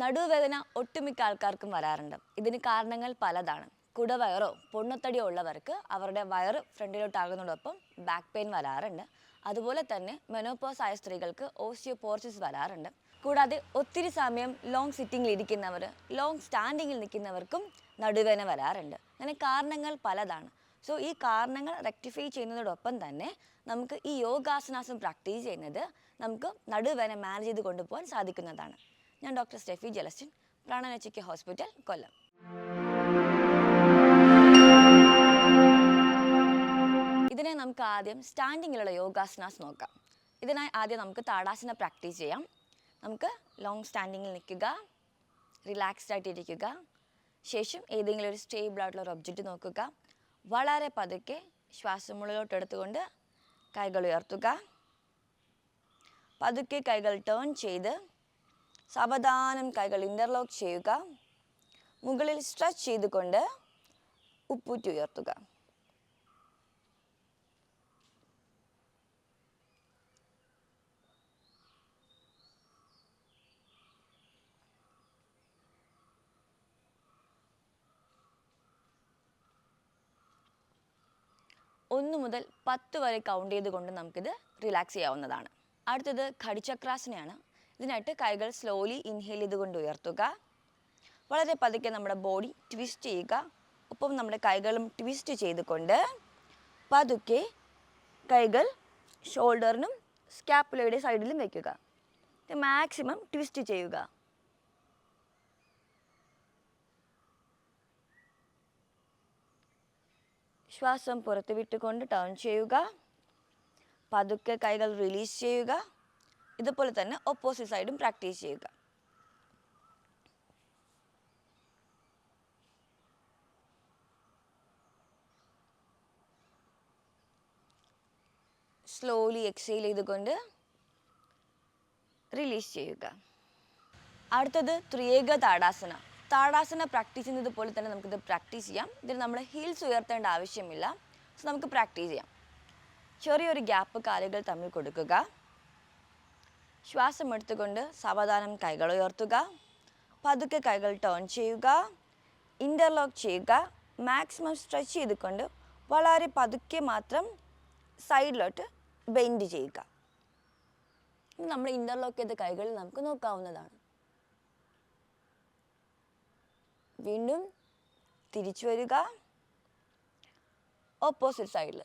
നടുവേദന ഒട്ടുമിക്ക ആൾക്കാർക്കും വരാറുണ്ട്. ഇതിന് കാരണങ്ങൾ പലതാണ്. കുടവയറോ പൊണ്ണത്തടിയോ ഉള്ളവർക്ക് അവരുടെ വയറ് ഫ്രണ്ടിലോട്ടാകുന്നതോടൊപ്പം ബാക്ക് പെയിൻ വരാറുണ്ട്. അതുപോലെ തന്നെ മെനോപോസ് ആയ സ്ത്രീകൾക്ക് ഓസ്റ്റിയോപോർസിസ് വരാറുണ്ട്. കൂടാതെ ഒത്തിരി സമയം ലോങ് സിറ്റിംഗിൽ ഇരിക്കുന്നവർ ലോങ് സ്റ്റാൻഡിങ്ങിൽ നിൽക്കുന്നവർക്കും നടുവേദന വരാറുണ്ട്. അങ്ങനെ കാരണങ്ങൾ പലതാണ്. സോ ഈ കാരണങ്ങൾ റെക്ടിഫൈ ചെയ്യുന്നതോടൊപ്പം തന്നെ നമുക്ക് ഈ യോഗാസനാസം പ്രാക്ടീസ് ചെയ്യുന്നത് നമുക്ക് നടുവേദന മാനേജ് ചെയ്ത് കൊണ്ടുപോകാൻ സാധിക്കുന്നതാണ്. ഞാൻ ഡോക്ടർ സ്റ്റെഫി ജലസ്റ്റിൻ പ്രാണനച്ചിക്ക് ഹോസ്പിറ്റൽ കൊല്ലം. ഇതിനെ നമുക്ക് ആദ്യം സ്റ്റാൻഡിങ്ങിലുള്ള യോഗാസനാസ് നോക്കാം. ഇതിനായി ആദ്യം നമുക്ക് താടാസന പ്രാക്ടീസ് ചെയ്യാം. നമുക്ക് ലോങ് സ്റ്റാൻഡിങ്ങിൽ നിൽക്കുക റിലാക്സ്ഡ് ആയിട്ട് ഇരിക്കുക ശേഷം ഏതെങ്കിലും ഒരു സ്റ്റേബിൾ ആയിട്ടുള്ള ഒരു ഒബ്ജക്റ്റ് നോക്കുക. വളരെ പതുക്കെ ശ്വാസം ഉള്ളിലോട്ട് എടുത്തുകൊണ്ട് കൈകൾ ഉയർത്തുക. പതുക്കെ കൈകൾ ടേൺ ചെയ്ത് സാവധാനം കൈകൾ ഇന്റർലോക്ക് ചെയ്യുക. മുകളിൽ സ്ട്രെച്ച് ചെയ്തുകൊണ്ട് ഉപ്പൂറ്റി ഉയർത്തുക. ഒന്ന് മുതൽ പത്ത് വരെ കൗണ്ട് ചെയ്തുകൊണ്ട് നമുക്കിത് റിലാക്സ് ചെയ്യാവുന്നതാണ്. അടുത്തത് ഘടിചക്രാസനയാണ്. ഇതിനായിട്ട് കൈകൾ സ്ലോലി ഇൻഹേൽ ചെയ്തുകൊണ്ട് ഉയർത്തുക. വളരെ പതുക്കെ നമ്മുടെ ബോഡി ട്വിസ്റ്റ് ചെയ്യുക. ഒപ്പം നമ്മുടെ കൈകളും ട്വിസ്റ്റ് ചെയ്തുകൊണ്ട് പതുക്കെ കൈകൾ ഷോൾഡറിനും സ്കാപ്പുലയുടെ സൈഡിലും വയ്ക്കുക മാക്സിമം ട്വിസ്റ്റ് ചെയ്യുക. ശ്വാസം പുറത്തുവിട്ടുകൊണ്ട് ടേൺ ചെയ്യുക. പതുക്കെ കൈകൾ റിലീസ് ചെയ്യുക. ഇതുപോലെ തന്നെ ഓപ്പോസിറ്റ് സൈഡും പ്രാക്ടീസ് ചെയ്യുക. സ്ലോലി എക്സെയിൽ ചെയ്തുകൊണ്ട് റിലീസ് ചെയ്യുക. അടുത്തത് ത്രിയേക താടാസന. താടാസന പ്രാക്ടീസ് ചെയ്യുന്നത് പോലെ തന്നെ നമുക്കിത് പ്രാക്ടീസ് ചെയ്യാം. ഇതിൽ നമ്മൾ ഹീൽസ് ഉയർത്തേണ്ട ആവശ്യമില്ല. സോ നമുക്ക് പ്രാക്ടീസ് ചെയ്യാം. ചെറിയൊരു ഗ്യാപ്പ് കാലുകൾ തമ്മിൽ കൊടുക്കുക. ശ്വാസം എടുത്തുകൊണ്ട് സാവധാനം കൈകൾ ഉയർത്തുക. പതുക്കെ കൈകൾ ടേൺ ചെയ്യുക. ഇന്റർലോക്ക് ചെയ്യുക. മാക്സിമം സ്ട്രെച്ച് ചെയ്തുകൊണ്ട് വളരെ പതുക്കെ മാത്രം സൈഡിലോട്ട് ബെൻഡ് ചെയ്യുക. നമ്മൾ ഇന്റർലോക്ക് ചെയ്ത കൈകൾ നമുക്ക് നോക്കാവുന്നതാണ്. വീണ്ടും തിരിച്ചു വരിക. ഓപ്പോസിറ്റ് സൈഡിൽ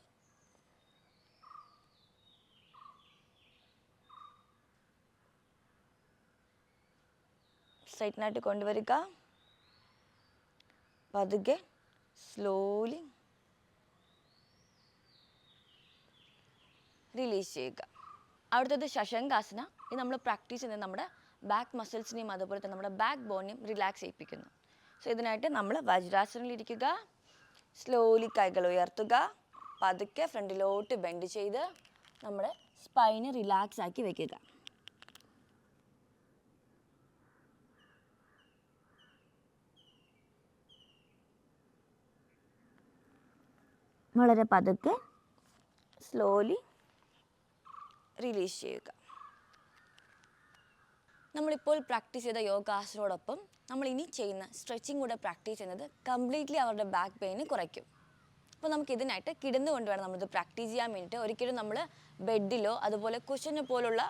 സ്ട്രൈറ്റിനായിട്ട് കൊണ്ടുവരിക. പതുക്കെ സ്ലോലി റിലീസ് ചെയ്യുക. അടുത്തത് ശശങ്കാസന ഇത് നമ്മൾ പ്രാക്ടീസ് ചെയ്യുന്നത് നമ്മുടെ ബാക്ക് മസിൽസിനെയും അതുപോലെ തന്നെ നമ്മുടെ ബാക്ക് ബോണിനെയും റിലാക്സ് ചെയ്യിപ്പിക്കുന്നു. സോ ഇതിനായിട്ട് നമ്മൾ വജ്രാസനിലിരിക്കുക സ്ലോലി കൈകൾ ഉയർത്തുക. പതുക്കെ ഫ്രണ്ടിലോട്ട് ബെൻഡ് ചെയ്ത് നമ്മുടെ സ്പൈന് റിലാക്സ് ആക്കി വെക്കുക. വളരെ പതുക്കെ സ്ലോലി റിലീസ് ചെയ്യുക. നമ്മളിപ്പോൾ പ്രാക്ടീസ് ചെയ്ത യോഗാസനോടൊപ്പം നമ്മൾ ഇനി ചെയ്യുന്ന സ്ട്രെച്ചിങ് കൂടെ പ്രാക്ടീസ് ചെയ്യുന്നത് കംപ്ലീറ്റ്ലി അവരുടെ ബാക്ക് പെയിന് കുറയ്ക്കും. അപ്പോൾ നമുക്ക് ഇതിനായിട്ട് കിടന്നുകൊണ്ട് വേണം നമ്മളിത് പ്രാക്ടീസ് ചെയ്യാൻ വേണ്ടിയിട്ട്. ഒരിക്കലും നമ്മൾ ബെഡിലോ അതുപോലെ കുഷന് പോലുള്ള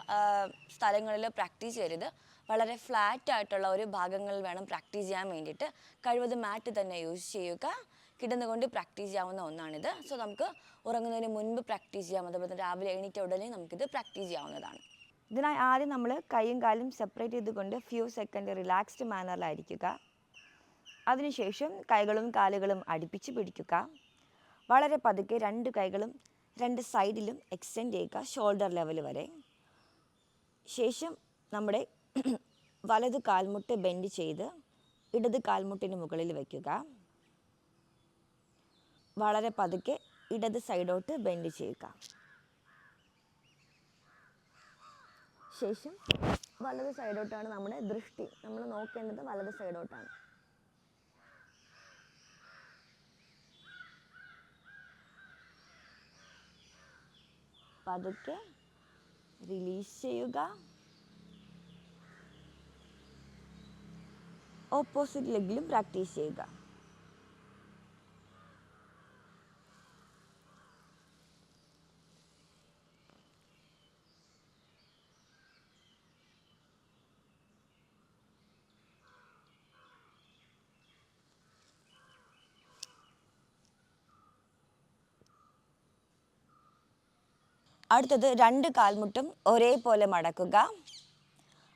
സ്ഥലങ്ങളിലോ പ്രാക്ടീസ് ചെയ്യരുത്. വളരെ ഫ്ലാറ്റ് ആയിട്ടുള്ള ഒരു ഭാഗങ്ങളിൽ വേണം പ്രാക്ടീസ് ചെയ്യാൻ വേണ്ടിയിട്ട്. കഴിവതും മാറ്റ് തന്നെ യൂസ് ചെയ്യുക. കിടന്നുകൊണ്ട് പ്രാക്ടീസ് ചെയ്യാവുന്ന ഒന്നാണിത്. സോ നമുക്ക് ഉറങ്ങുന്നതിന് മുൻപ് പ്രാക്ടീസ് ചെയ്യാം. അതുപോലെ തന്നെ രാവിലെ എണീറ്റ ഉടനെ നമുക്കിത് പ്രാക്ടീസ് ചെയ്യാവുന്നതാണ്. ഇതിനായി ആദ്യം നമ്മൾ കൈയും കാലും സെപ്പറേറ്റ് ചെയ്തുകൊണ്ട് ഫ്യൂ സെക്കൻഡ് റിലാക്സ്ഡ് മാനറിലായിരിക്കുക അതിനുശേഷം കൈകളും കാലുകളും അടുപ്പിച്ച് പിടിക്കുക. വളരെ പതുക്കെ രണ്ട് കൈകളും രണ്ട് സൈഡിലും എക്സ്റ്റെൻഡ് ചെയ്യുക ഷോൾഡർ ലെവൽ വരെ. ശേഷം നമ്മുടെ വലത് കാൽമുട്ട് ബെൻഡ് ചെയ്ത് ഇടത് കാൽമുട്ടിന് മുകളിൽ വയ്ക്കുക വളരെ പതുക്കെ ഇടത് സൈഡോട്ട് ബെൻഡ് ചെയ്യുക. ശേഷം വലത് സൈഡോട്ടാണ് നമ്മുടെ ദൃഷ്ടി. നമ്മൾ നോക്കേണ്ടത് വലത് സൈഡോട്ടാണ്. പതുക്കെ റിലീസ് ചെയ്യുക. ഓപ്പോസിറ്റ് ലെഗിലും പ്രാക്ടീസ് ചെയ്യുക. അടുത്തത് രണ്ട് കാൽമുട്ടും ഒരേപോലെ മടക്കുക.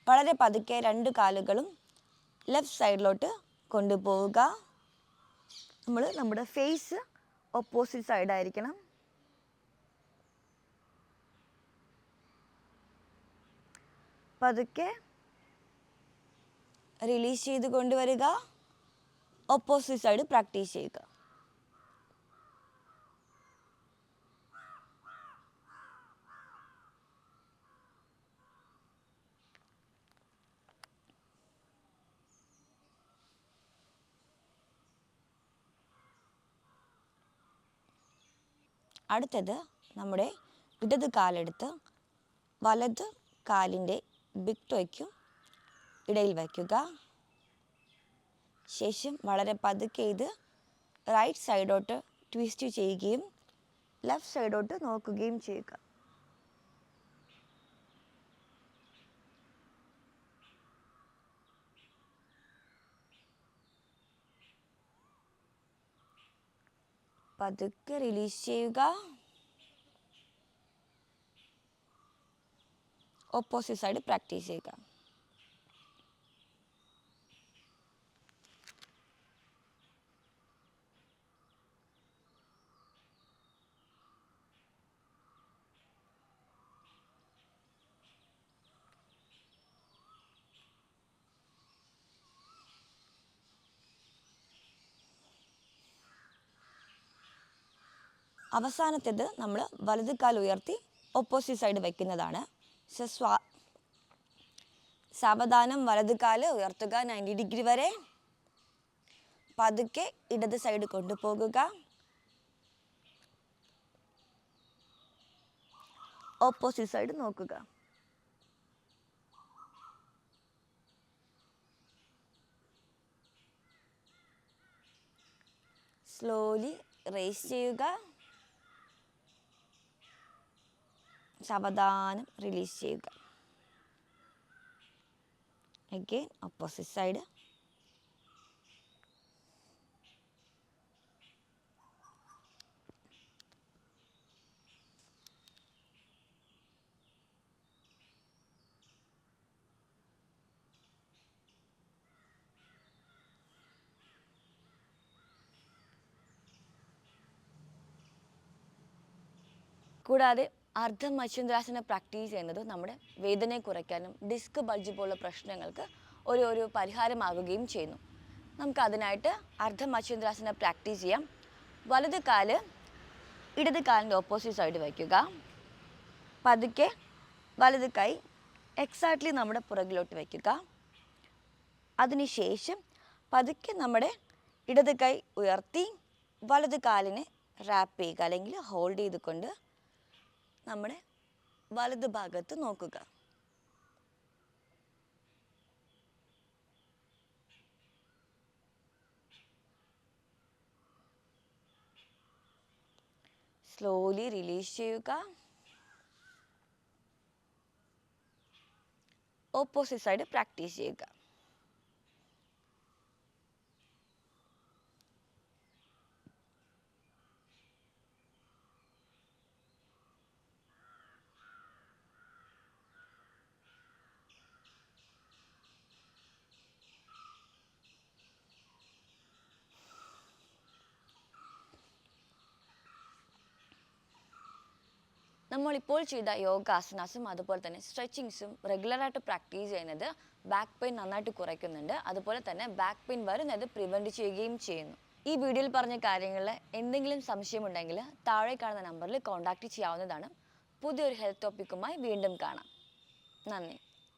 വളരെ പതുക്കെ രണ്ട് കാലുകളും ലെഫ്റ്റ് സൈഡിലോട്ട് കൊണ്ടുപോവുക. നമ്മൾ നമ്മുടെ ഫേസ് ഓപ്പോസിറ്റ് സൈഡായിരിക്കണം പതുക്കെ റിലീസ് ചെയ്ത് കൊണ്ടുവരിക. ഓപ്പോസിറ്റ് സൈഡ് പ്രാക്ടീസ് ചെയ്യുക. അടുത്തത് നമ്മുടെ ഇടത് കാലെടുത്ത് വലത് കാലിന്റെ ബിഗ് ടോയ്ക്കും ഇടയിൽ വയ്ക്കുക. ശേഷം വളരെ പതുക്കെ ഇത് റൈറ്റ് സൈഡോട്ട് ട്വിസ്റ്റ് ചെയ്യുകയും ലെഫ്റ്റ് സൈഡോട്ട് നോക്കുകയും ചെയ്യുക. പതുക്കെ റിലീസ് ചെയ്യുക. ഓപ്പോസിറ്റ് സൈഡ് പ്രാക്ടീസ് ചെയ്യുക. അവസാനത്തേത് നമ്മൾ വലത് കാൽ ഉയർത്തി ഓപ്പോസിറ്റ് സൈഡ് വയ്ക്കുന്നതാണ് സോ സ്വാ സാവധാനം വലത് കാൽ ഉയർത്തുക നയന്റി ഡിഗ്രി വരെ. പതുക്കെ ഇടത് സൈഡ് കൊണ്ടുപോകുക ഓപ്പോസിറ്റ് സൈഡ് നോക്കുക. സ്ലോലി റേസ് ചെയ്യുക. സാവധാനം റിലീസ് ചെയ്യുക. അഗെയിൻ ഓപ്പോസിറ്റ് സൈഡ് കൂടാതെ അർദ്ധ മത്സ്യന്ദ്രാസന പ്രാക്ടീസ് ചെയ്യുന്നത് നമ്മുടെ വേദനയെ കുറയ്ക്കാനും ഡിസ്ക് ബൾജ് പോലുള്ള പ്രശ്നങ്ങൾക്ക് ഒരു ഒരു പരിഹാരമാകുകയും ചെയ്യുന്നു. നമുക്ക് അതിനായിട്ട് അർദ്ധ മത്സ്യന്ദ്രാസന പ്രാക്ടീസ് ചെയ്യാം. വലത് കാൽ ഇടത് കാലിന്റെ ഓപ്പോസിറ്റ് സൈഡ് വയ്ക്കുക. പതുക്കെ വലത് കൈ എക്സാക്ട്ലി നമ്മുടെ പുറകിലോട്ട് വയ്ക്കുക. അതിനുശേഷം പതുക്കെ നമ്മുടെ ഇടത് കൈ ഉയർത്തി വലത് കാലിനെ റാപ്പ് ചെയ്യുക അല്ലെങ്കിൽ ഹോൾഡ് ചെയ്തുകൊണ്ട് നമ്മുടെ വലത് ഭാഗത്ത് നോക്കുക. സ്ലോലി റിലീസ് ചെയ്യുക. ഓപ്പോസിറ്റ് സൈഡ് പ്രാക്ടീസ് ചെയ്യുക. നമ്മളിപ്പോൾ ചെയ്ത യോഗാസനാസും അതുപോലെ തന്നെ സ്ട്രെച്ചിങ്സും റെഗുലറായിട്ട് പ്രാക്ടീസ് ചെയ്യുന്നത് ബാക്ക് പെയിൻ നന്നായിട്ട് കുറയ്ക്കുന്നുണ്ട്. അതുപോലെ തന്നെ ബാക്ക് പെയിൻ വരുന്നത് പ്രിവെന്റ് ചെയ്യുകയും ചെയ്യുന്നു. ഈ വീഡിയോയിൽ പറഞ്ഞ കാര്യങ്ങളിൽ എന്തെങ്കിലും സംശയമുണ്ടെങ്കിൽ താഴെ കാണുന്ന നമ്പറിൽ കോൺടാക്റ്റ് ചെയ്യാവുന്നതാണ്. പുതിയൊരു ഹെൽത്ത് ടോപ്പിക്കുമായി വീണ്ടും കാണാം. നന്ദി.